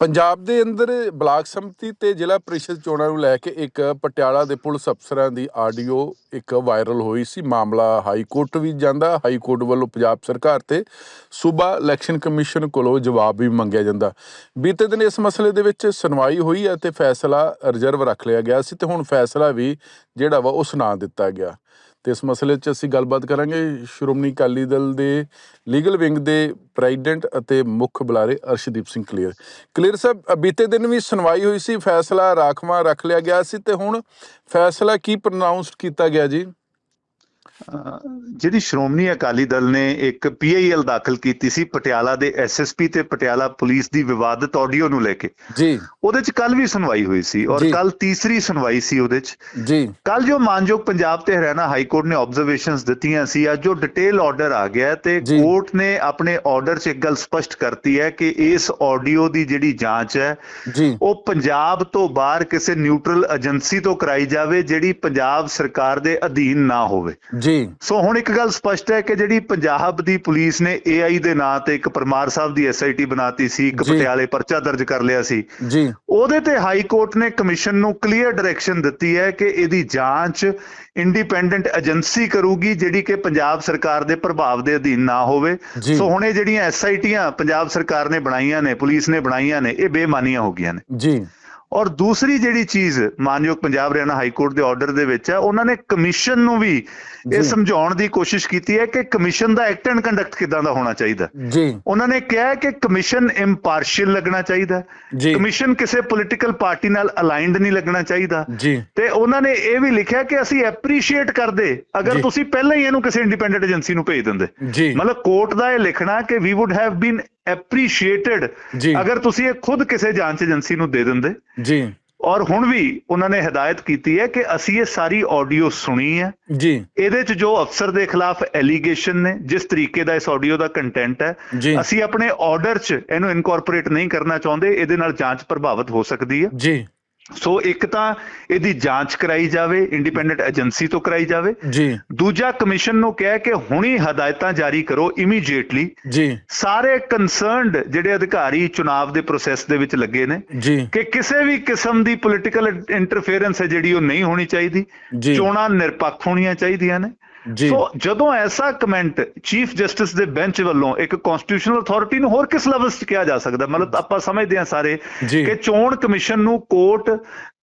ਪੰਜਾਬ ਦੇ ਅੰਦਰ ਬਲਾਕ ਸੰਮਤੀ ਤੇ ਜ਼ਿਲ੍ਹਾ ਪ੍ਰੀਸ਼ਦ ਚੋਣਾਂ ਨੂੰ ਲੈ ਕੇ ਇੱਕ ਪਟਿਆਲਾ ਦੇ ਪੁਲਿਸ ਅਫਸਰਾਂ ਦੀ ਆਡੀਓ ਇੱਕ ਵਾਇਰਲ ਹੋਈ ਸੀ। ਮਾਮਲਾ ਹਾਈ ਕੋਰਟ ਵੀ ਜਾਂਦਾ, ਹਾਈ ਕੋਰਟ ਵੱਲੋਂ ਪੰਜਾਬ ਸਰਕਾਰ ਤੇ ਸੂਬਾ ਇਲੈਕਸ਼ਨ ਕਮਿਸ਼ਨ ਕੋਲੋਂ ਜਵਾਬ ਵੀ ਮੰਗਿਆ ਜਾਂਦਾ। ਬੀਤੇ ਦਿਨ ਇਸ ਮਸਲੇ ਦੇ ਵਿੱਚ ਸੁਣਵਾਈ ਹੋਈ ਅਤੇ ਫੈਸਲਾ ਰਿਜ਼ਰਵ ਰੱਖ ਲਿਆ ਗਿਆ ਸੀ ਤੇ ਹੁਣ ਫੈਸਲਾ ਵੀ ਜਿਹੜਾ ਵਾ ਉਹ ਸੁਣਾ ਦਿੱਤਾ ਗਿਆ। ਤੇ ਇਸ ਮਸਲੇ 'ਚ ਅਸੀਂ ਗੱਲਬਾਤ ਕਰਾਂਗੇ ਸ਼੍ਰੋਮਣੀ ਅਕਾਲੀ ਦਲ ਦੇ ਲੀਗਲ ਵਿੰਗ ਦੇ ਪ੍ਰੈਜ਼ੀਡੈਂਟ ਅਤੇ ਮੁੱਖ ਬੁਲਾਰੇ ਅਰਸ਼ਦੀਪ ਸਿੰਘ ਕਲੀਅਰ ਕਲੀਅਰ ਸਾਹਿਬ ਬੀਤੇ ਦਿਨ ਵੀ ਸੁਣਵਾਈ ਹੋਈ ਸੀ, ਫੈਸਲਾ ਰਾਖਵਾਂ ਰੱਖ ਲਿਆ ਗਿਆ ਸੀ ਤੇ ਹੁਣ ਫੈਸਲਾ ਕੀ ਪ੍ਰੋਨਾਂਸਡ ਕੀਤਾ ਗਿਆ ਜੀ? ਜਿਹੜੀ ਸ਼੍ਰੋਮਣੀ ਅਕਾਲੀ ਦਲ ਨੇ ਇੱਕ ਪੀਆਈਐਲ ਦਾਖਲ ਕੀਤੀ ਸੀ ਪਟਿਆਲਾ ਦੇ ਐਸਐਸਪੀ ਤੇ ਪਟਿਆਲਾ ਪੁਲਿਸ ਦੀ ਵਿਵਾਦਤ ਆਡੀਓ ਨੂੰ ਲੈ ਕੇ। ਜੀ। ਉਹਦੇ ਚ ਕੱਲ ਵੀ ਸੁਣਵਾਈ ਹੋਈ ਸੀ ਔਰ। ਕੱਲ ਤੀਸਰੀ ਸੁਣਵਾਈ ਸੀ ਉਹਦੇ ਚ। ਜੀ। ਕੱਲ ਜੋ ਮਾਨਯੋਗ ਪੰਜਾਬ ਤੇ ਹਰਿਆਣਾ ਹਾਈ ਕੋਰਟ ਨੇ ਆਬਜ਼ਰਵੇਸ਼ਨਸ ਦਿੱਤੀਆਂ ਸੀ ਅੱਜ ਜੋ ਡਿਟੇਲ ਆਰਡਰ ਆ ਗਿਆ ਤੇ। ਕੋਰਟ ਨੇ ਆਪਣੇ ਆਰਡਰ 'ਚ ਇੱਕ ਗੱਲ ਸਪਸ਼ਟ ਕਰਤੀ ਹੈ ਕਿ ਇਸ ਆਡੀਓ ਦੀ ਜਿਹੜੀ ਜਾਂਚ ਹੈ ਜੀ। ਉਹ ਪੰਜਾਬ ਤੋਂ ਬਾਹਰ ਕਿਸੇ ਨਿਊਟਰਲ ਏਜੰਸੀ ਤੋਂ ਕਰਾਈ ਜਾਵੇ ਜਿਹੜੀ ਪੰਜਾਬ ਸਰਕਾਰ ਦੇ ਅਧੀਨ ਨਾ ਹੋਵੇ। ਜੀ। ਸੋ ਹੁਣ ਇੱਕ ਗੱਲ ਸਪਸ਼ਟ ਹੈ ਕਿ ਜਿਹੜੀ ਪੰਜਾਬ ਦੀ ਪੁਲਿਸ ਨੇ ਏਆਈ ਦੇ ਨਾਂ ਤੇ ਇੱਕ ਪਰਮਾਰ ਸਾਹਿਬ ਦੀ ਐਸਆਈਟੀ ਬਣਾਤੀ ਸੀ ਇੱਕ। ਪਟਿਆਲੇ ਪਰਚਾ ਦਰਜ ਕਰ ਲਿਆ ਸੀ। ਜੀ। ਉਹਦੇ ਤੇ ਹਾਈ ਕੋਰਟ ਨੇ ਕਮਿਸ਼ਨ ਨੂੰ ਕਲੀਅਰ ਡਾਇਰੈਕਸ਼ਨ ਦਿੱਤੀ ਹੈ ਕਿ ਇਹਦੀ ਜਾਂਚ ਇੰਡੀਪੈਂਡੈਂਟ ਏਜੰਸੀ ਕਰੂਗੀ ਜਿਹੜੀ ਕਿ ਪੰਜਾਬ ਸਰਕਾਰ ਦੇ ਪ੍ਰਭਾਵ ਦੇ ਅਧੀਨ ਨਾ ਹੋਵੇ। ਸੋ ਹੁਣ ਇਹ ਜਿਹੜੀਆਂ ਐਸਆਈਟੀਆਂ ਪੰਜਾਬ ਸਰਕਾਰ ਨੇ ਬਣਾਈਆਂ ਨੇ ਪੁਲਿਸ ਨੇ ਬਣਾਈਆਂ ਨੇ ਇਹ ਬੇਮਾਨੀਆਂ ਹੋ ਗਈਆਂ ਨੇ। ਜੀ। ਔਰ ਦੂਸਰੀ ਜਿਹੜੀ ਚੀਜ਼ ਮਾਨਯੋਗ ਪੰਜਾਬ ਹਰਿਆਣਾ ਹਾਈ ਕੋਰਟ ਦੇ ਆਰਡਰ ਦੇ ਵਿੱਚ ਹੈ ਉਹਨਾਂ ਨੇ ਕਮਿਸ਼ਨ ਨੂੰ ਵੀ। ਇਹ ਸਮਝਾਉਣ ਦੀ ਕੋਸ਼ਿਸ਼ ਕੀਤੀ ਹੈ ਕਿ ਕਮਿਸ਼ਨ ਦਾ ਐਕਟ ਐਂਡ ਕੰਡਕਟ ਕਿਦਾਂ ਦਾ ਹੋਣਾ ਚਾਹੀਦਾ ਜੀ। ਉਹਨਾਂ ਨੇ ਕਿਹਾ ਕਿ ਕਮਿਸ਼ਨ ਇੰਪਾਰਸ਼ੀਅਲ ਲੱਗਣਾ ਚਾਹੀਦਾ ਕਮਿਸ਼ਨ ਕਿਸੇ ਪੋਲੀਟੀਕਲ ਪਾਰਟੀ ਨਾਲ ਅਲਾਈਨਡ ਨਹੀਂ ਲੱਗਣਾ ਚਾਹੀਦਾ। ਜੀ। ਤੇ ਉਹਨਾਂ ਨੇ ਇਹ ਵੀ ਲਿਖਿਆ ਕਿ ਅਸੀਂ ਐਪਰੀਸ਼ੀਏਟ ਕਰਦੇ ਅਗਰ। ਤੁਸੀਂ ਪਹਿਲਾਂ ਹੀ ਇਹਨੂੰ ਕਿਸੇ ਇੰਡੀਪੈਂਡੈਂਟ ਏਜੰਸੀ ਨੂੰ ਭੇਜ ਦਿੰਦੇ। ਜੀ। ਮਤਲਬ ਕੋਰਟ ਦਾ ਇਹ ਲਿਖਣਾ ਕਿ we would have been appreciated. ਅਗਰ ਤੁਸੀਂ ਇਹ ਖੁਦ ਕਿਸੇ ਜਾਂਚ ਏਜੰਸੀ ਨੂੰ ਦੇ ਦਿੰਦੇ। ਜੀ। ਔਰ ਹੁਣ ਵੀ ਉਹਨਾਂ ਨੇ ਹਦਾਇਤ ਕੀਤੀ ਹੈ ਕਿ ਅਸੀਂ ਇਹ ਸਾਰੀ ਆਡੀਓ ਸੁਣੀ ਹੈ। ਜੀ। ਇਹਦੇ ਚ ਜੋ ਅਫਸਰ ਦੇ ਖਿਲਾਫ ਐਲੀਗੇਸ਼ਨ ਨੇ ਜਿਸ ਤਰੀਕੇ ਦਾ ਇਸ ਆਡੀਓ ਦਾ ਕੰਟੈਂਟ ਹੈ। ਅਸੀਂ ਆਪਣੇ ਆਰਡਰ ਚ ਇਹਨੂੰ ਇਨਕੋਰਪੋਰੇਟ ਨਹੀਂ ਕਰਨਾ ਚਾਹੁੰਦੇ ਇਹਦੇ ਨਾਲ ਜਾਂਚ ਪ੍ਰਭਾਵਿਤ ਹੋ ਸਕਦੀ ਹੈ। ਜੀ। ਸੋ ਇੱਕ ਤਾਂ ਇਹਦੀ ਜਾਂਚ ਕਰਾਈ ਜਾਵੇ ਇੰਡੀਪੈਂਡੈਂਟ ਏਜੰਸੀ ਤੋਂ ਕਰਾਈ ਜਾਵੇ। ਜੀ। ਦੂਜਾ ਕਮਿਸ਼ਨ ਨੂੰ ਕਹਿ ਕੇ ਹੁਣੀ ਹਦਾਇਤਾਂ ਜਾਰੀ ਕਰੋ ਇਮੀਡੀਏਟਲੀ ਜੀ। ਸਾਰੇ ਕੰਸਰਨਡ ਜਿਹੜੇ ਅਧਿਕਾਰੀ ਚੁਣਾਵ ਦੇ ਪ੍ਰੋਸੈਸ ਦੇ ਵਿੱਚ ਲੱਗੇ ਨੇ ਜੀ। ਕਿ ਕਿਸੇ ਵੀ ਕਿਸਮ ਦੀ ਪੋਲੀਟੀਕਲ ਇੰਟਰਫੇਰੈਂਸ ਹੈ ਜਿਹੜੀ ਉਹ ਨਹੀਂ ਹੋਣੀ ਚਾਹੀਦੀ। ਚੋਣਾਂ ਨਿਰਪੱਖ ਹੋਣੀਆਂ ਚਾਹੀਦੀਆਂ ਨੇ। ਸੋ ਜਦੋਂ ਐਸਾ ਕਮੈਂਟ ਚੀਫ ਜਸਟਿਸ ਦੇ ਬੈਂਚ ਵੱਲੋਂ ਇੱਕ ਕਨਸਟੀਟਿਊਸ਼ਨਲ ਅਥਾਰਟੀ ਨੂੰ ਹੋਰ ਕਿਸ ਲੈਵਲ 'ਤੇ ਕਿਹਾ ਜਾ ਸਕਦਾ ਮਤਲਬ ਆਪਾਂ ਸਮਝਦੇ ਹਾਂ ਸਾਰੇ। ਕਿ ਚੋਣ ਕਮਿਸ਼ਨ ਨੂੰ ਕੋਰਟ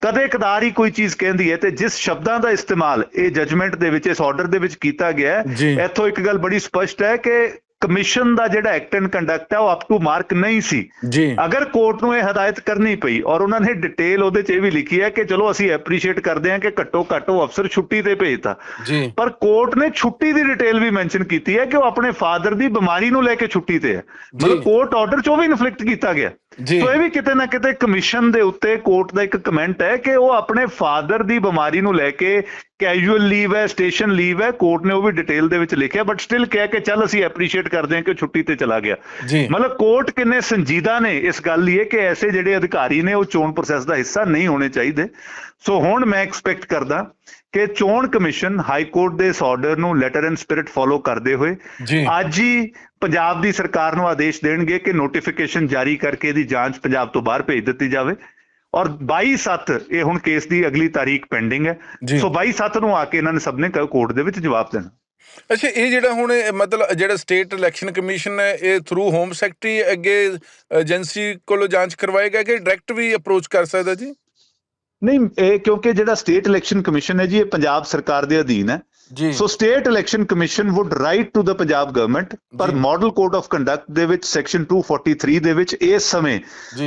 ਕਦੇ ਕਦਾਰ ਹੀ ਕੋਈ ਚੀਜ਼ ਕਹਿੰਦੀ ਹੈ ਤੇ ਜਿਸ ਸ਼ਬਦਾਂ ਦਾ ਇਸਤੇਮਾਲ ਇਹ ਜਜਮੈਂਟ ਦੇ ਵਿੱਚ ਇਸ ਆਰਡਰ ਦੇ ਵਿੱਚ ਕੀਤਾ ਗਿਆ। ਹੈ ਇੱਥੋਂ ਇੱਕ ਗੱਲ ਬੜੀ ਸਪਸ਼ਟ ਹੈ ਕਿ ਕਮਿਸ਼ਨ ਦਾ ਜਿਹੜਾ ਐਕਟ ਐਂਡ ਕੰਡਕਟ ਹੈ ਉਹ ਅਪ ਟੂ ਮਾਰਕ ਨਹੀਂ ਸੀ। ਜੀ। ਅਗਰ ਕੋਰਟ ਨੂੰ ਇਹ ਹਦਾਇਤ ਕਰਨੀ ਪਈ ਔਰ ਉਹਨਾਂ ਨੇ ਡਿਟੇਲ ਉਹਦੇ 'ਚ ਇਹ ਵੀ ਲਿਖੀ ਹੈ ਕਿ ਚਲੋ ਅਸੀਂ ਐਪਰੀਸ਼ੀਏਟ ਕਰਦੇ ਹਾਂ ਕਿ ਘੱਟੋ ਘੱਟ ਉਹ ਅਫਸਰ ਛੁੱਟੀ ਤੇ ਭੇਜਤਾ। ਜੀ। ਪਰ ਕੋਰਟ ਨੇ ਛੁੱਟੀ ਦੀ ਡਿਟੇਲ ਵੀ ਮੈਂਸ਼ਨ ਕੀਤੀ ਹੈ ਕਿ ਉਹ ਆਪਣੇ ਫਾਦਰ ਦੀ ਬਿਮਾਰੀ ਨੂੰ ਲੈ ਕੇ ਛੁੱਟੀ ਤੇ ਹੈ। ਮਤਲਬ ਕੋਰਟ ਆਰਡਰ 'ਚ ਉਹ ਵੀ ਇਨਫਲਿਕਟ ਕੀਤਾ ਗਿਆ। ਸੋ ਇਹ ਵੀ ਕਿਤੇ ਨਾ ਕਿਤੇ ਕਮਿਸ਼ਨ ਦੇ ਉੱਤੇ ਕੋਰਟ ਦਾ ਇੱਕ ਕਮੈਂਟ ਹੈ ਕਿ ਉਹ ਆਪਣੇ ਫਾਦਰ ਦੀ ਬਿਮਾਰੀ ਨੂੰ ਲੈ ਕੇ ਕੈਜੂਅਲ ਲੀਵ ਹੈ ਸਟੇਸ਼ਨ ਲੀਵ ਹੈ। ਕੋਰਟ ਨੇ ਉਹ ਵੀ ਡਿਟੇਲ ਦੇ ਵਿੱਚ ਲਿਖਿਆ ਬਟ ਸਟਿਲ ਕਹਿ ਕੇ ਚੱਲ ਅਸੀਂ ਐਪਰੀਸ਼ੀਏਟ ਕਰਦੇ ਹਾਂ ਕਿ ਛੁੱਟੀ ਤੇ ਚਲਾ ਗਿਆ। ਮਤਲਬ ਕੋਰਟ ਕਿੰਨੇ ਸੰਜੀਦਾ ਨੇ ਇਸ ਗੱਲ ਲਈ ਕਿ ਐਸੇ ਜਿਹੜੇ ਅਧਿਕਾਰੀ ਨੇ ਉਹ ਚੋਣ ਪ੍ਰੋਸੈਸ ਦਾ ਹਿੱਸਾ ਨਹੀਂ ਹੋਣੇ ਚਾਹੀਦੇ। ਸੋ ਹੁਣ ਮੈਂ ਐਕਸਪੈਕਟ ਕਰਦਾ ਕਿ ਚੋਣ ਕਮਿਸ਼ਨ ਹਾਈ ਕੋਰਟ ਦੇ ਇਸ ਆਰਡਰ ਨੂੰ ਲੈਟਰ ਐਂਡ ਸਪਿਰਿਟ ਫੋਲੋ ਕਰਦੇ ਹੋਏ ਅੱਜ ਹੀ ਪੰਜਾਬ ਦੀ ਸਰਕਾਰ ਨੂੰ ਆਦੇਸ਼ ਦੇਣਗੇ ਕਿ ਨੋਟੀਫਿਕੇਸ਼ਨ ਜਾਰੀ ਕਰਕੇ ਇਹਦੀ ਜਾਂਚ ਪੰਜਾਬ ਤੋਂ ਬਾਹਰ ਭੇਜ ਦਿੱਤੀ ਜਾਵੇ। ਔਰ 22/7 ਇਹ ਹੁਣ ਕੇਸ ਦੀ ਅਗਲੀ ਤਾਰੀਖ ਪੈਂਡਿੰਗ ਹੈ। ਸੋ 22/7 ਨੂੰ ਆ ਕੇ ਇਹਨਾਂ ਨੇ ਸਭ ਨੇ ਕੋਰਟ ਦੇ ਵਿੱਚ ਜਵਾਬ ਦੇਣਾ। ਅੱਛਾ ਇਹ ਜਿਹੜਾ ਹੁਣ ਮਤਲਬ ਜਿਹੜਾ ਸਟੇਟ ਇਲੈਕਸ਼ਨ ਕਮਿਸ਼ਨ ਹੈ ਇਹ ਥਰੂ ਹੋਮ ਸੈਕਟਰੀ ਅੱਗੇ ਏਜੰਸੀ ਕੋਲੋਂ ਜਾਂਚ ਕਰਵਾਏਗਾ ਕਿ ਡਾਇਰੈਕਟ ਵੀ ਅਪਰੋਚ ਕਰ ਸਕਦਾ ਜੀ? ਨਹੀਂ ਇਹ ਕਿਉਂਕਿ ਜਿਹੜਾ ਸਟੇਟ ਇਲੈਕਸ਼ਨ ਕਮਿਸ਼ਨ ਹੈ ਜੀ ਇਹ ਪੰਜਾਬ ਸਰਕਾਰ ਦੇ ਅਧੀਨ ਹੈ। ਜੀ। So state election commission would write to the Punjab government ਪਰ। ਮਾਡਲ ਕੋਡ ਆਫ ਕੰਡਕਟ ਦੇ ਵਿੱਚ ਸੈਕਸ਼ਨ 243 ਦੇ ਵਿੱਚ ਇਸ ਸਮੇਂ।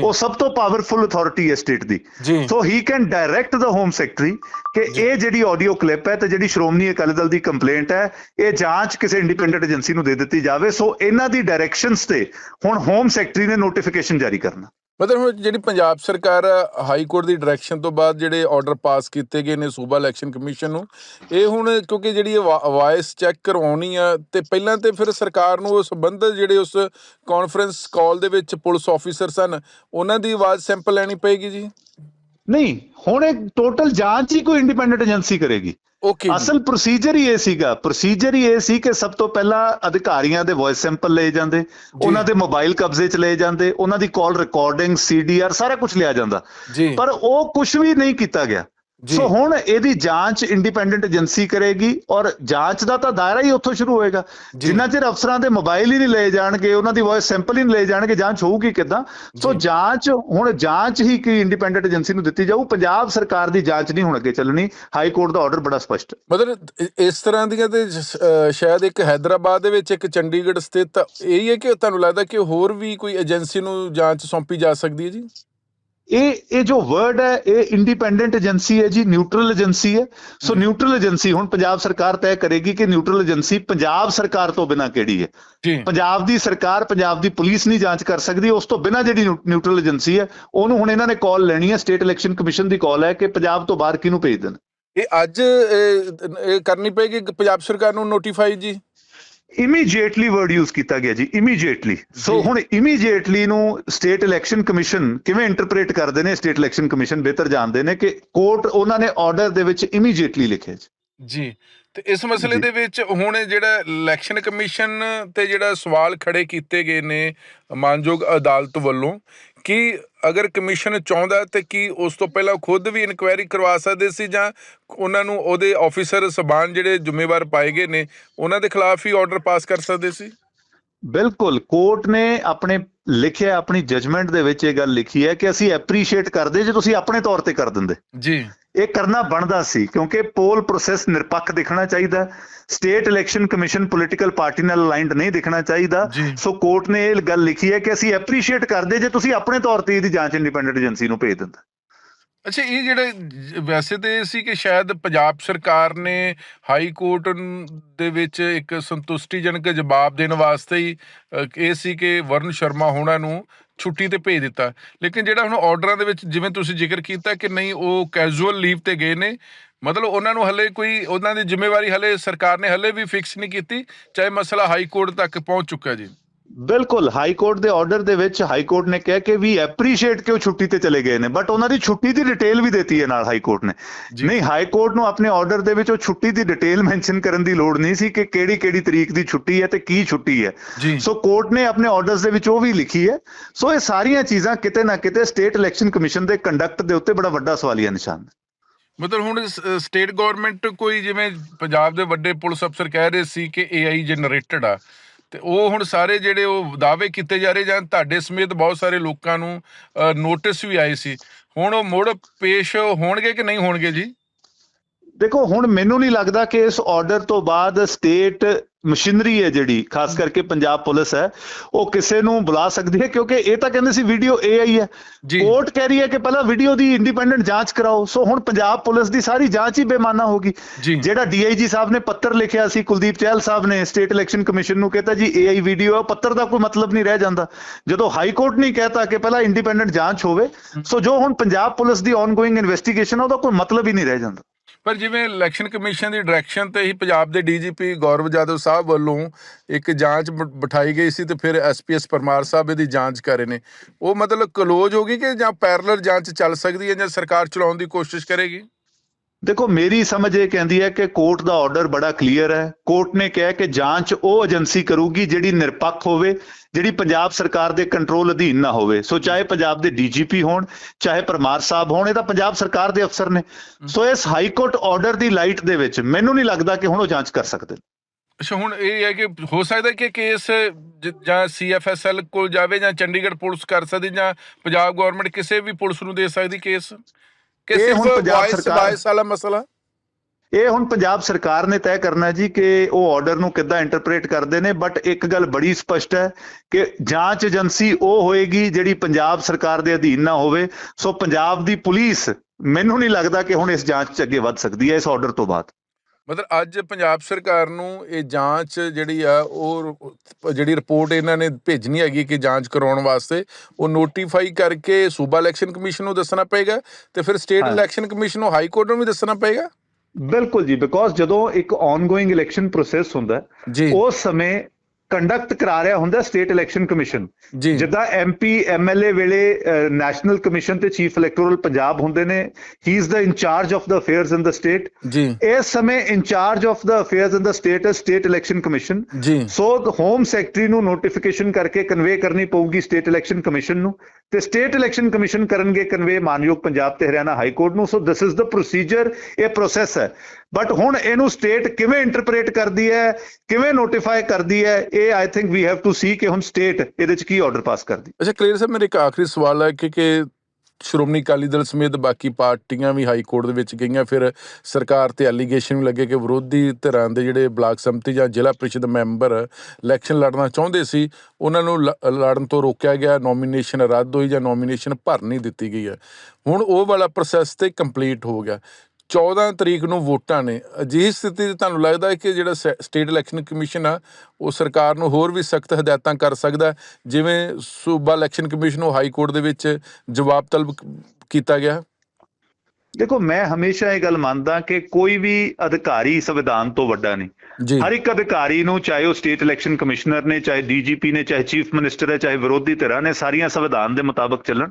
ਉਹ ਸਭ ਤੋਂ ਪਾਵਰਫੁਲ ਅਥਾਰਟੀ ਹੈ state the. So he can direct the home secretary ਕਿ ਇਹ ਜਿਹੜੀ ਆਡੀਓ ਕਲਿੱਪ ਹੈ ਤੇ ਜਿਹੜੀ ਸ਼੍ਰੋਮਣੀ ਅਕਾਲੀ ਦਲ ਦੀ ਕੰਪਲੇਂਟ ਹੈ ਇਹ ਜਾਂਚ ਕਿਸੇ ਇੰਡੀਪੈਂਡੈਂਟ ਏਜੰਸੀ ਨੂੰ ਦੇ ਦਿੱਤੀ ਜਾਵੇ। ਸੋ ਇਹਨਾਂ ਦੀ ਡਾਇਰੈਕਸ਼ਨਸ ਤੇ ਹੁਣ ਹੋਮ ਸੈਕਟਰੀ ਨੇ ਨੋਟੀਫਿਕੇਸ਼ਨ ਜਾਰੀ ਕਰਨਾ। ਮਤਲਬ ਹੁਣ ਜਿਹੜੀ ਪੰਜਾਬ ਸਰਕਾਰ ਹਾਈ ਕੋਰਟ ਦੀ ਡਾਇਰੈਕਸ਼ਨ ਤੋਂ ਬਾਅਦ ਜਿਹੜੇ ਆਰਡਰ ਪਾਸ ਕੀਤੇ ਗਏ ਨੇ ਸੂਬਾ ਇਲੈਕਸ਼ਨ ਕਮਿਸ਼ਨ ਨੂੰ, ਇਹ ਹੁਣ ਕਿਉਂਕਿ ਜਿਹੜੀ ਵਾਇਸ ਚੈੱਕ ਕਰਵਾਉਣੀ ਆ ਤੇ ਪਹਿਲਾਂ ਤੇ ਫਿਰ ਸਰਕਾਰ ਨੂੰ ਉਸ ਸੰਬੰਧਤ ਜਿਹੜੇ ਉਸ ਕਾਨਫਰੰਸ ਕਾਲ ਦੇ ਵਿੱਚ ਪੁਲਿਸ ਆਫੀਸਰ ਸਨ, ਉਹਨਾਂ ਦੀ ਆਵਾਜ਼ ਸੈਂਪਲ ਲੈਣੀ ਪਏਗੀ ਜੀ? ਨਹੀਂ, ਹੁਣ ਇਹ ਟੋਟਲ ਜਾਂਚ ਹੀ ਕੋਈ ਇੰਡੀਪੈਂਡੈਂਟ ਏਜੰਸੀ ਕਰੇਗੀ। ਓਕੇ ਅਸਲ ਪ੍ਰੋਸੀਜਰ ਹੀ ਇਹ ਸੀਗਾ। ਪ੍ਰੋਸੀਜਰ ਹੀ ਇਹ ਸੀ ਕਿ ਸਭ ਤੋਂ ਪਹਿਲਾਂ ਅਧਿਕਾਰੀਆਂ ਦੇ ਵੌਇਸ ਸੈਂਪਲ ਲਏ ਜਾਂਦੇ ਉਹਨਾਂ ਦੇ ਮੋਬਾਈਲ ਕਬਜ਼ੇ 'ਚ ਲਏ ਜਾਂਦੇ ਉਹਨਾਂ ਦੀ ਕਾਲ ਰਿਕਾਰਡਿੰਗ ਸੀਡੀਆਰ ਸਾਰਾ ਕੁਝ ਲਿਆ ਜਾਂਦਾ। ਪਰ ਉਹ ਕੁਝ ਵੀ ਨਹੀਂ ਕੀਤਾ ਗਿਆ। ਸੋ ਹੁਣ ਇਹਦੀ ਜਾਂਚ ਇੰਡੀਪੈਂਡੈਂਟ ਏਜੰਸੀ ਕਰੇਗੀ ਔਰ ਜਾਂਚ ਦਾ ਤਾਂ ਦਾਇਰਾ ਹੀ ਉੱਥੋਂ ਸ਼ੁਰੂ ਹੋਏਗਾ। ਜਿੰਨਾ ਚਿਰ ਅਫਸਰਾਂ ਦੇ ਮੋਬਾਈਲ ਹੀ ਨਹੀਂ ਲਏ ਜਾਣਗੇ ਉਹਨਾਂ ਦੀ ਵੌਇਸ ਸੈਂਪਲ ਹੀ ਨਹੀਂ ਲਏ ਜਾਣਗੇ ਜਾਂਚ ਹੋਊਗੀ ਕਿੱਦਾਂ? ਸੋ। ਜਾਂਚ ਹੁਣ ਜਾਂਚ ਹੀ ਕੀ ਇੰਡੀਪੈਂਡੈਂਟ ਏਜੰਸੀ ਨੂੰ ਦਿੱਤੀ ਜਾਊ। ਪੰਜਾਬ ਸਰਕਾਰ ਦੀ ਜਾਂਚ ਨਹੀਂ ਹੁਣ ਅੱਗੇ ਚੱਲਣੀ। ਹਾਈ ਕੋਰਟ ਦਾ ਆਰਡਰ ਬੜਾ ਸਪਸ਼ਟ ਹੈ। ਮਤਲਬ ਇਸ ਤਰ੍ਹਾਂ ਦੀਆਂ ਤੇ ਸ਼ਾਇਦ ਇੱਕ ਹੈਦਰਾਬਾਦ ਦੇ ਵਿੱਚ ਇੱਕ ਚੰਡੀਗੜ੍ਹ ਸਥਿਤ ਇਹ ਹੈ ਕਿ ਤੁਹਾਨੂੰ ਲੱਗਦਾ ਕਿ ਹੋਰ ਵੀ ਕੋਈ ਏਜੰਸੀ ਨੂੰ ਜਾਂਚ ਸੌਂਪੀ ਜਾ ਸਕਦੀ ਹੈ ਜੀ? ਇਹ ਇਹ ਜੋ ਵਰਡ ਹੈ ਇਹ ਇੰਡੀਪੈਂਡੈਂਟ ਏਜੰਸੀ ਹੈ ਜੀ ਨਿਊਟਰਲ ਏਜੰਸੀ ਹੈ। ਸੋ ਨਿਊਟਰਲ ਏਜੰਸੀ ਹੁਣ ਪੰਜਾਬ ਸਰਕਾਰ ਤੈਅ ਕਰੇਗੀ ਕਿ ਨਿਊਟਰਲ ਏਜੰਸੀ ਪੰਜਾਬ ਸਰਕਾਰ ਤੋਂ ਬਿਨਾਂ ਕਿਹੜੀ ਹੈ। ਪੰਜਾਬ ਦੀ ਸਰਕਾਰ ਪੰਜਾਬ ਦੀ ਪੁਲਿਸ ਨਹੀਂ ਜਾਂਚ ਕਰ ਸਕਦੀ ਉਸ ਤੋਂ ਬਿਨਾਂ ਜਿਹੜੀ ਨਿਊ- ਨਿਊਟਰਲ ਏਜੰਸੀ ਹੈ ਉਹਨੂੰ ਹੁਣ ਇਹਨਾਂ ਨੇ ਕਾਲ ਲੈਣੀ ਹੈ ਸਟੇਟ ਇਲੈਕਸ਼ਨ ਕਮਿਸ਼ਨ ਦੀ ਕਾਲ ਹੈ ਕਿ ਪੰਜਾਬ ਤੋਂ ਬਾਹਰ ਕਿਹਨੂੰ ਭੇਜ ਦੇਣ। ਇਹ ਅੱਜ ਕਰਨੀ ਪਏਗੀ ਪੰਜਾਬ ਸਰਕਾਰ ਨੂੰ ਨੋਟੀਫਾਈ ਜੀ। ਇਮੀਡੀਏਟਲੀ ਵਰਡ ਯੂਜ਼ ਕੀਤਾ ਗਿਆ ਜੀ ਇਮੀਡੀਏਟਲੀ ਸੋ। ਹੁਣ ਇਮੀਡੀਏਟਲੀ ਨੂੰ ਸਟੇਟ ਇਲੈਕਸ਼ਨ ਕਮਿਸ਼ਨ ਕਿਵੇਂ ਇੰਟਰਪ੍ਰੀਟ ਕਰਦੇ ਨੇ ਸਟੇਟ ਇਲੈਕਸ਼ਨ ਕਮਿਸ਼ਨ ਬਿਹਤਰ ਜਾਣਦੇ ਨੇ ਕਿ ਕੋਰਟ ਉਹਨਾਂ ਨੇ ਆਰਡਰ ਦੇ ਵਿੱਚ ਇਮੀਡੀਏਟਲੀ ਲਿਖਿਆ ਜੀ ਜੀ ਤੇ ਇਸ ਮਸਲੇ। ਦੇ ਵਿੱਚ ਹੁਣ ਜਿਹੜਾ ਇਲੈਕਸ਼ਨ ਕਮਿਸ਼ਨ ਤੇ ਜਿਹੜਾ ਸਵਾਲ ਖੜੇ ਕੀਤੇ ਗਏ ਨੇ ਮਾਨਯੋਗ ਅਦਾਲਤ ਵੱਲੋਂ ਕਿ ਅਗਰ ਕਮਿਸ਼ਨ ਚਾਹੁੰਦਾ ਤੇ ਕੀ ਉਸ ਤੋਂ ਪਹਿਲਾਂ ਖੁਦ ਵੀ ਇਨਕੁਆਇਰੀ ਕਰਵਾ ਸਕਦੇ ਸੀ ਜਾਂ ਉਹਨਾਂ ਨੂੰ ਉਹਦੇ ਆਫੀਸਰ ਸਬਾਨ ਜਿਹੜੇ ਜ਼ਿੰਮੇਵਾਰ ਪਾਏ ਗਏ ਨੇ, ਉਹਨਾਂ ਦੇ ਖਿਲਾਫ ਹੀ ਆਰਡਰ ਪਾਸ ਕਰ ਸਕਦੇ ਸੀ? ਬਿਲਕੁਲ ਕੋਰਟ ਨੇ ਆਪਣੇ ਲਿਖਿਆ ਆਪਣੀ ਜਜਮੈਂਟ ਦੇ ਵਿੱਚ ਇਹ ਗੱਲ ਲਿਖੀ ਹੈ ਕਿ ਅਸੀਂ ਐਪਰੀਸ਼ੀਏਟ ਕਰਦੇ ਜੇ ਤੁਸੀਂ ਆਪਣੇ ਤੌਰ ਤੇ ਕਰ ਦਿੰਦੇ। ਜੀ। ਇਹ ਕਰਨਾ ਬਣਦਾ ਸੀ ਕਿਉਂਕਿ ਪੋਲ ਪ੍ਰੋਸੈਸ ਨਿਰਪੱਖ ਦਿਖਣਾ ਚਾਹੀਦਾ। State election commission political party ਨਾਲ ਅਲਾਈਨਡ ਨਹੀਂ ਦਿਖਣਾ ਚਾਹੀਦਾ। ਸੋ ਕੋਰਟ ਨੇ ਇਹ ਗੱਲ ਲਿਖੀ ਹੈ ਕਿ ਅਸੀਂ ਐਪਰੀਸ਼ੀਏਟ ਕਰਦੇ ਜੇ ਤੁਸੀਂ ਆਪਣੇ ਤੌਰ ਤੇ ਇਹਦੀ ਜਾਂਚ ਇੰਡੀਪੈਂਡੈਂਟ ਏਜੰਸੀ ਨੂੰ ਭੇਜ ਦਿੰਦੇ। ਅੱਛਾ, ਇਹ ਜਿਹੜੇ ਵੈਸੇ ਤੇ ਇਹ ਸੀ ਕਿ ਸ਼ਾਇਦ ਪੰਜਾਬ ਸਰਕਾਰ ਨੇ ਹਾਈ ਕੋਰਟ ਦੇ ਵਿੱਚ ਇੱਕ ਸੰਤੁਸ਼ਟੀਜਨਕ ਜਵਾਬ ਦੇਣ ਵਾਸਤੇ ਹੀ ਇਹ ਸੀ ਕਿ ਵਰਨ ਸ਼ਰਮਾ ਹੋਣਾ ਨੂੰ ਛੁੱਟੀ ਤੇ ਭੇਜ ਦਿੱਤਾ। ਲੇਕਿਨ ਜਿਹੜਾ ਹੁਣ ਆਰਡਰਾਂ ਦੇ ਵਿੱਚ ਜਿਵੇਂ ਤੁਸੀਂ ਜ਼ਿਕਰ ਕੀਤਾ ਕਿ ਨਹੀਂ, ਉਹ ਕੈਜੂਅਲ ਲੀਵ ਤੇ ਗਏ ਨੇ, ਮਤਲਬ ਉਹਨਾਂ ਨੂੰ ਹਲੇ ਕੋਈ, ਉਹਨਾਂ ਦੀ ਜ਼ਿੰਮੇਵਾਰੀ ਹਲੇ ਸਰਕਾਰ ਨੇ ਹਲੇ ਵੀ ਫਿਕਸ ਨਹੀਂ ਕੀਤੀ, ਚਾਹੇ ਮਸਲਾ ਹਾਈ ਕੋਰਟ ਤੱਕ ਪਹੁੰਚ ਚੁੱਕਾ ਜੀ। ਬਿਲਕੁਲ ਹਾਈ ਕੋਰਟ ਦੇ ਆਰਡਰ ਦੇ ਵਿੱਚ ਹਾਈ ਕੋਰਟ ਨੇ ਕਿਹਾ ਕਿ ਵੀ ਐਪਰੀਸ਼ੀਏਟ ਕਿ ਉਹ ਛੁੱਟੀ ਤੇ ਚਲੇ ਗਏ ਨੇ ਬਟ ਉਹਨਾਂ ਦੀ ਛੁੱਟੀ ਦੀ ਡਿਟੇਲ ਵੀ ਦਿੱਤੀ ਹੈ ਨਾਲ ਹਾਈ ਕੋਰਟ ਨੇ। ਨਹੀਂ ਹਾਈ ਕੋਰਟ ਨੂੰ ਆਪਣੇ ਆਰਡਰ ਦੇ ਵਿੱਚ ਉਹ ਛੁੱਟੀ ਦੀ ਡਿਟੇਲ ਮੈਂਸ਼ਨ ਕਰਨ ਦੀ ਲੋੜ ਨਹੀਂ ਸੀ ਕਿ ਕਿਹੜੀ ਕਿਹੜੀ ਤਰੀਕ ਦੀ ਛੁੱਟੀ ਹੈ ਤੇ ਕੀ ਛੁੱਟੀ ਹੈ। ਸੋ ਕੋਰਟ ਨੇ ਆਪਣੇ ਆਰਡਰਸ ਦੇ ਵਿੱਚ ਉਹ ਵੀ ਲਿਖੀ ਹੈ। ਸੋ ਇਹ ਸਾਰੀਆਂ ਚੀਜ਼ਾਂ ਕਿਤੇ ਨਾ ਕਿਤੇ ਸਟੇਟ ਇਲੈਕਸ਼ਨ ਕਮਿਸ਼ਨ ਦੇ ਕੰਡਕਟ ਦੇ ਉੱਤੇ ਬੜਾ ਵੱਡਾ ਸਵਾਲੀਆ ਨਿਸ਼ਾਨ ਹੈ। ਮਤਲਬ ਹੁਣ ਸਟੇਟ ਗਵਰਨਮੈਂਟ ਕੋਈ ਜਿਵੇਂ ਪੰਜਾਬ ਦੇ ਵੱਡੇ ਪੁਲਿਸ ਅਫਸਰ ਕਹਿ ਰਹੇ ਸੀ ਕਿ AI ਜਨਰੇਟਡ ਆ ਤੇ ਉਹ ਹੁਣ ਸਾਰੇ ਜਿਹੜੇ ਉਹ ਦਾਅਵੇ ਕੀਤੇ ਜਾ ਰਹੇ ਜਾਂ ਤੁਹਾਡੇ ਸਮੇਤ ਬਹੁਤ ਸਾਰੇ ਲੋਕਾਂ ਨੂੰ ਨੋਟਿਸ ਵੀ ਆਏ ਸੀ। ਹੁਣ ਉਹ ਮੁੜ ਪੇਸ਼ ਹੋਣਗੇ ਕਿ ਨਹੀਂ ਹੋਣਗੇ ਜੀ? ਦੇਖੋ, ਹੁਣ ਮੈਨੂੰ ਨਹੀਂ ਲੱਗਦਾ ਕਿ ਇਸ ਆਰਡਰ ਤੋਂ ਬਾਅਦ ਸਟੇਟ ਮਸ਼ੀਨਰੀ ਹੈ ਜਿਹੜੀ ਖਾਸ ਕਰਕੇ ਪੰਜਾਬ ਪੁਲਿਸ ਹੈ ਉਹ ਕਿਸੇ ਨੂੰ ਬੁਲਾ ਸਕਦੀ ਹੈ ਕਿਉਂਕਿ ਇਹ ਤਾਂ ਕਹਿੰਦੇ ਸੀ ਵੀਡੀਓ AI ਹੈ। ਕੋਰਟ ਕਹਿ ਰਹੀ ਹੈ ਕਿ ਪਹਿਲਾਂ ਵੀਡੀਓ ਦੀ ਇੰਡੀਪੈਂਡੈਂਟ ਜਾਂਚ ਕਰਾਓ। ਸੋ ਹੁਣ ਪੰਜਾਬ ਪੁਲਿਸ ਦੀ ਸਾਰੀ ਜਾਂਚ ਹੀ ਬੇਮਾਨਾ ਹੋਗੀ ਜੀ। ਜਿਹੜਾ ਡੀਆਈਜੀ ਸਾਹਿਬ ਨੇ ਪੱਤਰ ਲਿਖਿਆ ਸੀ ਕੁਲਦੀਪ ਚਹਿਲ ਸਾਹਿਬ ਨੇ ਸਟੇਟ ਇਲੈਕਸ਼ਨ ਕਮਿਸ਼ਨ ਨੂੰ ਕਹਿੰਦਾ ਜੀ AI ਵੀਡੀਓ ਹੈ ਪੱਤਰ ਦਾ ਕੋਈ ਮਤਲਬ ਨਹੀਂ ਰਹਿ ਜਾਂਦਾ। ਜਦੋਂ ਹਾਈ ਕੋਰਟ ਨੇ ਕਹਿਤਾ ਕਿ ਪਹਿਲਾਂ ਇੰਡੀਪੈਂਡੈਂਟ ਜਾਂਚ ਹੋਵੇ ਸੋ ਜੋ ਹੁਣ ਪੰਜਾਬ ਪੁਲਿਸ ਦੀ ਆਨਗੋਇੰਗ ਇਨਵੈਸਟੀਗੇਸ਼ਨ ਉਹਦਾ ਕੋਈ ਮਤਲਬ ਹੀ ਨਹੀਂ ਰਹਿ ਜਾਂਦਾ। ਪਰ ਜਿਵੇਂ ਇਲੈਕਸ਼ਨ ਕਮਿਸ਼ਨ ਦੀ ਡਾਇਰੈਕਸ਼ਨ ਤੇ ਹੀ ਪੰਜਾਬ ਦੇ ਡੀਜੀਪੀ ਗੌਰਵ ਜਾਦਵ ਸਾਹਿਬ ਵੱਲੋਂ ਇੱਕ ਜਾਂਚ ਬਿਠਾਈ ਗਈ ਸੀ ਤੇ ਫਿਰ ਐਸਪੀਐਸ ਪਰਮਾਰ ਸਾਹਿਬ ਇਹਦੀ ਜਾਂਚ ਕਰ ਰਹੇ ਨੇ। ਉਹ ਮਤਲਬ ਕਲੋਜ਼ ਹੋ ਗਈ ਕਿ ਜਾਂ ਪੈਰਲਲ ਜਾਂਚ ਚੱਲ ਸਕਦੀ ਹੈ ਜਾਂ ਸਰਕਾਰ ਚਲਾਉਣ ਦੀ ਕੋਸ਼ਿਸ਼ ਕਰੇਗੀ? ਦੇਖੋ, ਮੇਰੀ ਸਮਝ ਇਹ ਕਹਿੰਦੀ ਹੈ ਕਿ ਕੋਰਟ ਦਾ ਆਰਡਰ ਬੜਾ ਕਲੀਅਰ ਹੈ। ਕੋਰਟ ਨੇ ਕਿਹਾ ਕਿ ਜਾਂਚ ਉਹ ਏਜੰਸੀ ਕਰੂਗੀ ਜਿਹੜੀ ਨਿਰਪੱਖ ਹੋਵੇ ਜਿਹੜੀ ਪੰਜਾਬ ਸਰਕਾਰ ਦੇ ਕੰਟਰੋਲ ਅਧੀਨ ਨਾ ਹੋਵੇ। ਸੋ ਚਾਹੇ ਪੰਜਾਬ ਦੇ ਡੀਜੀਪੀ ਹੋਣ ਚਾਹੇ ਪਰਮਾਰ ਸਾਹਿਬ ਹੋਣ ਇਹ ਤਾਂ ਪੰਜਾਬ ਸਰਕਾਰ ਦੇ ਅਫਸਰ ਨੇ। ਸੋ ਇਸ ਹਾਈ ਕੋਰਟ ਆਰਡਰ ਦੀ ਲਾਈਟ ਦੇ ਵਿੱਚ ਮੈਨੂੰ ਨਹੀਂ ਲੱਗਦਾ ਕਿ ਹੁਣ ਉਹ ਜਾਂਚ ਕਰ ਸਕਦੇ ਅੱਛਾ ਹੁਣ ਇਹ ਹੈ ਕਿ ਹੋ ਸਕਦਾ ਕਿ ਕੇਸ ਜ- ਸੀਐਫਐਸਐਲ ਕੋਲ ਜਾਵੇ ਜਾਂ ਚੰਡੀਗੜ੍ਹ ਪੁਲਿਸ ਕਰ ਸਕਦੀ ਜਾਂ ਪੰਜਾਬ ਗਵਰਨਮੈਂਟ ਕਿਸੇ ਵੀ ਪੁਲਿਸ ਨੂੰ ਦੇ ਸਕਦੀ ਕੇਸ? ਕਿ ਸਿਰਫ ਹੁਣ ਪੰਜਾਬ ਸਰਕਾਰ- ਵਾਇਸ ਵਾਲਾ ਮਸਲਾ? ਇਹ ਹੁਣ ਪੰਜਾਬ ਸਰਕਾਰ ਨੇ ਤੈਅ ਕਰਨਾ ਜੀ ਕਿ ਉਹ ਆਰਡਰ ਨੂੰ ਕਿੱਦਾਂ ਇੰਟਰਪ੍ਰੀਟ ਕਰਦੇ ਨੇ ਬਟ ਇੱਕ ਗੱਲ ਬੜੀ ਸਪਸ਼ਟ ਹੈ ਕਿ ਜਾਂਚ ਏਜੰਸੀ ਉਹ ਹੋਏਗੀ ਜਿਹੜੀ ਪੰਜਾਬ ਸਰਕਾਰ ਦੇ ਅਧੀਨ ਨਾ ਹੋਵੇ। ਸੋ ਪੰਜਾਬ ਦੀ ਪੁਲਿਸ ਮੈਨੂੰ ਨਹੀਂ ਲੱਗਦਾ ਕਿ ਹੁਣ ਇਸ ਜਾਂਚ 'ਚ ਅੱਗੇ ਵੱਧ ਸਕਦੀ ਹੈ ਇਸ ਆਰਡਰ ਤੋਂ ਬਾਅਦ। ਮਤਲਬ ਅੱਜ ਪੰਜਾਬ ਸਰਕਾਰ ਨੂੰ ਇਹ ਜਾਂਚ ਜਿਹੜੀ ਆ ਉਹ ਜਿਹੜੀ ਰਿਪੋਰਟ ਇਹਨਾਂ ਨੇ ਭੇਜਣੀ ਹੈਗੀ ਕਿ ਜਾਂਚ ਕਰਾਉਣ ਵਾਸਤੇ ਉਹ ਨੋਟੀਫਾਈ ਕਰਕੇ ਸੂਬਾ ਇਲੈਕਸ਼ਨ ਕਮਿਸ਼ਨ ਨੂੰ ਦੱਸਣਾ ਪਏਗਾ ਤੇ ਫਿਰ ਸਟੇਟ। ਇਲੈਕਸ਼ਨ ਕਮਿਸ਼ਨ ਨੂੰ ਹਾਈ ਕੋਰਟ ਨੂੰ ਵੀ ਦੱਸਣਾ ਪਏਗਾ? ਬਿਲਕੁਲ ਜੀ ਬਿਕੋਜ਼ ਜਦੋਂ ਇੱਕ ਆਨਗੋਇੰਗ ਇਲੈਕਸ਼ਨ ਪ੍ਰੋਸੈਸ ਹੁੰਦਾ ਉਸ ਸਮੇਂ ਕੰਡਕਟ ਕਰਾ ਰਿਹਾ ਹੁੰਦਾ ਸਟੇਟ ਇਲੈਕਸ਼ਨ ਕਮਿਸ਼ਨ ਜਿੱਦਾਂ ਐਮਪੀ ਐਮਐਲਏ ਵੇਲੇ ਨੈਸ਼ਨਲ ਕਮਿਸ਼ਨ ਤੇ ਚੀਫ ਇਲੈਕਟੋਰਲ ਪੰਜਾਬ ਹੁੰਦੇ ਨੇ। He is the incharge of the affairs in the state ਜੀ। ਇਸ ਸਮੇਂ incharge of the affairs in the state ਹੈ ਸਟੇਟ ਇਲੈਕਸ਼ਨ ਕਮਿਸ਼ਨ ਜੀ। ਸੋ ਹੋਮ ਸੈਕਟਰੀ ਨੂੰ ਨੋਟੀਫਿਕੇਸ਼ਨ ਕਰਕੇ ਕਨਵੇ ਕਰਨੀ ਪਊਗੀ ਸਟੇਟ ਇਲੈਕਸ਼ਨ ਕਮਿਸ਼ਨ ਨੂੰ। ਤੇ ਸਟੇਟ ਇਲੈਕਸ਼ਨ ਕਮਿਸ਼ਨ ਕਰਨਗੇ ਕਨਵੇ ਮਾਨਯੋਗ ਪੰਜਾਬ ਤੇ ਹਰਿਆਣਾ ਹਾਈ ਕੋਰਟ ਨੂੰ। So this is the procedure ਇਹ ਪ੍ਰੋਸੈਸ ਹੈ। ਬਟ ਹੁਣ ਇਹਨੂੰ ਸਟੇਟ ਕਿਵੇਂ ਇੰਟਰਪ੍ਰੀਟ ਕਰਦੀ ਹੈ, ਕਿਵੇਂ ਨੋਟੀਫਾਈ ਕਰਦੀ ਹੈ, ਇਹ I think we have to see ਕਿ ਹੁਣ ਸਟੇਟ ਇਹਦੇ ਚ ਕੀ ਆਰਡਰ ਪਾਸ ਕਰਦੀ ਅੱਛਾ ਕਲੀਅਰ ਸਾਹਿਬ ਮੇਰਾ ਇੱਕ ਆਖਰੀ ਸਵਾਲ ਹੈ ਕਿ ਕਿ ਸ਼੍ਰੋਮਣੀ ਅਕਾਲੀ ਦਲ ਸਮੇਤ ਬਾਕੀ ਪਾਰਟੀਆਂ ਵੀ ਹਾਈ ਕੋਰਟ ਦੇ ਵਿੱਚ ਗਈਆਂ, ਫਿਰ ਸਰਕਾਰ ਤੇ ਐਲੀਗੇਸ਼ਨ ਵੀ ਲੱਗੇ ਕਿ ਵਿਰੋਧੀ ਧਿਰਾਂ ਦੇ ਜਿਹੜੇ ਬਲਾਕ ਸੰਮਤੀ ਜਾਂ ਜ਼ਿਲ੍ਹਾ ਪ੍ਰੀਸ਼ਦ ਮੈਂਬਰ ਇਲੈਕਸ਼ਨ ਲੜਨਾ ਚਾਹੁੰਦੇ ਸੀ, ਉਹਨਾਂ ਨੂੰ ਲੜਨ ਤੋਂ ਰੋਕਿਆ ਗਿਆ ਨੋਮੀਨੇਸ਼ਨ ਰੱਦ ਹੋਈ ਜਾਂ ਨੋਮੀਨੇਸ਼ਨ ਭਰ ਨਹੀਂ ਦਿੱਤੀ ਗਈ ਹੈ। ਹੁਣ ਉਹ ਵਾਲਾ ਪ੍ਰੋਸੈਸ ਤੇ ਕੰਪਲੀਟ ਹੋ ਗਿਆ। 14 ਤਰੀਕ ਨੂੰ ਵੋਟਾਂ ਨੇ। ਅਜਿਹੀ ਸਥਿਤੀ 'ਚ ਤੁਹਾਨੂੰ ਲੱਗਦਾ ਹੈ ਕਿ ਜਿਹੜਾ ਸਟੇਟ ਇਲੈਕਸ਼ਨ ਕਮਿਸ਼ਨ ਆ ਉਹ ਸਰਕਾਰ ਨੂੰ ਹੋਰ ਵੀ ਸਖਤ ਹਦਾਇਤਾਂ ਕਰ ਸਕਦਾ ਜਿਵੇਂ ਸੂਬਾ ਇਲੈਕਸ਼ਨ ਕਮਿਸ਼ਨ ਨੂੰ ਹਾਈ ਕੋਰਟ ਦੇ ਵਿੱਚ ਜਵਾਬ ਤਲਬ ਕੀਤਾ ਗਿਆ? ਦੇਖੋ ਮੈਂ ਹਮੇਸ਼ਾ ਇਹ ਗੱਲ ਮੰਨਦਾ ਕਿ ਕੋਈ ਵੀ ਅਧਿਕਾਰੀ ਸੰਵਿਧਾਨ ਤੋਂ ਵੱਡਾ ਨਹੀਂ। ਹਰ ਇੱਕ ਅਧਿਕਾਰੀ ਨੂੰ ਚਾਹੇ ਉਹ ਸਟੇਟ ਇਲੈਕਸ਼ਨ ਕਮਿਸ਼ਨਰ ਨੇ ਚਾਹੇ ਡੀਜੀਪੀ ਨੇ ਚਾਹੇ ਚੀਫ ਮਿਨਿਸਟਰ ਹੈ ਚਾਹੇ ਵਿਰੋਧੀ ਧਿਰਾਂ ਨੇ ਸਾਰੀਆਂ ਸੰਵਿਧਾਨ ਦੇ ਮੁਤਾਬਕ ਚੱਲਣ।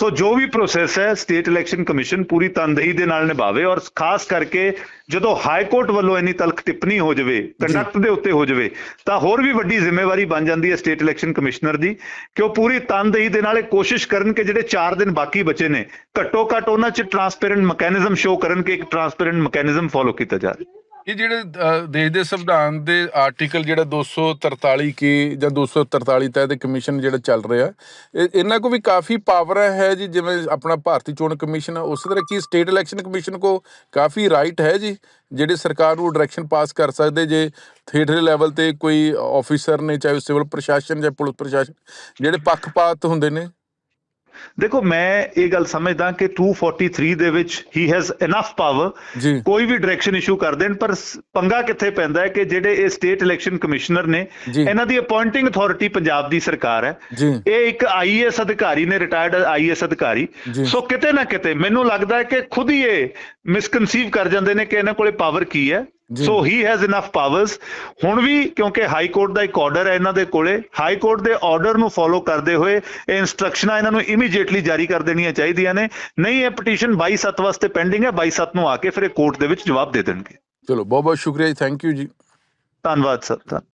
ਸੋ ਜੋ ਵੀ ਪ੍ਰੋਸੈਸ ਹੈ ਸਟੇਟ ਇਲੈਕਸ਼ਨ ਕਮਿਸ਼ਨ ਪੂਰੀ ਤਨਦੇਹੀ ਦੇ ਨਾਲ ਨਿਭਾਵੇ ਔਰ ਖਾਸ ਕਰਕੇ ਜਦੋਂ ਹਾਈ ਕੋਰਟ ਵੱਲੋਂ ਇੰਨੀ ਤਲਖ ਟਿੱਪਣੀ ਹੋ ਜਾਵੇ ਕੰਡਕਟ ਦੇ ਉੱਤੇ ਹੋ ਜਾਵੇ ਤਾਂ ਹੋਰ ਵੀ ਵੱਡੀ ਜ਼ਿੰਮੇਵਾਰੀ ਬਣ ਜਾਂਦੀ ਹੈ ਸਟੇਟ ਇਲੈਕਸ਼ਨ ਕਮਿਸ਼ਨਰ ਦੀ ਕਿ ਉਹ ਪੂਰੀ ਤਨਦੇਹੀ ਦੇ ਨਾਲ ਇਹ ਕੋਸ਼ਿਸ਼ ਕਰਨ ਕਿ ਜਿਹੜੇ 4 ਦਿਨ ਬਾਕੀ ਬਚੇ ਨੇ ਘੱਟੋ ਘੱਟ ਉਹਨਾਂ 'ਚ ਟਰਾਂਸਪੇਰੈਂਟ ਮੈਕੈਨਿਜ਼ਮ ਸ਼ੋ ਕਰਨ ਕਿ ਇੱਕ ਟਰਾਂਸਪੇਰੈਂਟ ਮੈਕੈਨਿਜ਼ਮ ਫੋਲੋ ਕੀਤਾ ਜਾ ਰਿਹਾ। ਇਹ ਜਿਹੜੇ ਦੇਸ਼ ਦੇ ਸੰਵਿਧਾਨ ਦੇ ਆਰਟੀਕਲ ਜਿਹੜਾ 243 ਕੇ ਜਾਂ 243 ਤਹਿਤ ਕਮਿਸ਼ਨ ਜਿਹੜਾ ਚੱਲ ਰਿਹਾ ਇਹ ਇਹਨਾਂ ਕੋ ਵੀ ਕਾਫੀ ਪਾਵਰ ਹੈ ਜੀ ਜਿਵੇਂ ਆਪਣਾ ਭਾਰਤੀ ਚੋਣ ਕਮਿਸ਼ਨ ਆ, ਉਸੇ ਤਰ੍ਹਾਂ ਕੀ ਸਟੇਟ ਇਲੈਕਸ਼ਨ ਕਮਿਸ਼ਨ ਕੋ ਕਾਫੀ ਰਾਈਟ ਹੈ ਜੀ ਜਿਹੜੇ ਸਰਕਾਰ ਨੂੰ ਡਾਇਰੈਕਸ਼ਨ ਪਾਸ ਕਰ ਸਕਦੇ ਜੇ ਥੀਏਟਰ ਲੈਵਲ ਤੇ ਕੋਈ ਆਫੀਸਰ ਨੇ ਚਾਹੇ ਸਿਵਲ ਪ੍ਰਸ਼ਾਸਨ ਜਾਂ ਪੁਲਿਸ ਪ੍ਰਸ਼ਾਸਨ ਜਿਹੜੇ ਪੱਖਪਾਤ ਹੁੰਦੇ ਨੇ ਦੇਖੋ ਮੈਂ ਇਹ ਗੱਲ ਸਮਝਦਾ ਕਿ 243 ਦੇ ਵਿੱਚ ਹੀ ਹੈਜ਼ ਇਨਫ ਪਾਵਰ ਕੋਈ ਵੀ ਡਾਇਰੈਕਸ਼ਨ ਇਸ਼ੂ ਕਰ ਦੇਣ ਪਰ ਪੰਗਾ ਕਿੱਥੇ ਪੈਂਦਾ ਹੈ ਕਿ ਜਿਹੜੇ ਇਹ ਸਟੇਟ ਇਲੈਕਸ਼ਨ ਕਮਿਸ਼ਨਰ ਨੇ। ਇਹਨਾਂ ਦੀ ਅਪਾਇੰਟਿੰਗ ਅਥਾਰਟੀ ਪੰਜਾਬ ਦੀ ਸਰਕਾਰ ਹੈ ਇਹ ਇੱਕ ਆਈਏਐਸ ਅਧਿਕਾਰੀ ਨੇ ਰਿਟਾਇਰਡ ਆਈਏਐਸ ਅਧਿਕਾਰੀ। ਸੋ ਕਿਤੇ ਨਾ ਕਿਤੇ ਮੈਨੂੰ ਲੱਗਦਾ ਹੈ ਕਿ ਖੁਦ ਹੀ ਇਹ ਮਿਸਕਨਸੀਵ ਕਰ ਜਾਂਦੇ ਨੇ ਕਿ ਇਹਨਾਂ ਕੋਲੇ ਪਾਵਰ ਕੀ ਹੈ। So he has enough powers ਹੁਣ ਵੀ ਕਿਉਂਕਿ ਹਾਈ ਕੋਰਟ ਦਾ ਇੱਕ ਆਰਡਰ ਹੈ ਇਹਨਾਂ ਦੇ ਕੋਲੇ ਹਾਈ ਕੋਰਟ ਦੇ ਆਰਡਰ ਨੂੰ ਫੋਲੋ ਕਰਦੇ ਹੋਏ ਇਹ ਇਨਸਟਰਕਸ਼ਨਾਂ ਇਹਨਾਂ ਨੂੰ ਇਮੀਡੀਏਟਲੀ ਜਾਰੀ ਕਰ ਦੇਣੀਆਂ ਚਾਹੀਦੀਆਂ ਨੇ। ਨਹੀਂ ਇਹ ਪਟੀਸ਼ਨ 22/7 ਵਾਸਤੇ ਪੈਂਡਿੰਗ ਹੈ 22/7 ਨੂੰ ਆ ਕੇ ਫਿਰ ਇਹ ਕੋਰਟ ਦੇ ਵਿੱਚ ਜਵਾਬ ਦੇ ਦੇਣਗੇ। ਚਲੋ ਬਹੁਤ ਬਹੁਤ ਸ਼ੁਕਰੀਆ ਜੀ ਥੈਂਕ ਯੂ ਜੀ। ਧੰਨਵਾਦ ਸਰ ਧੰਨ-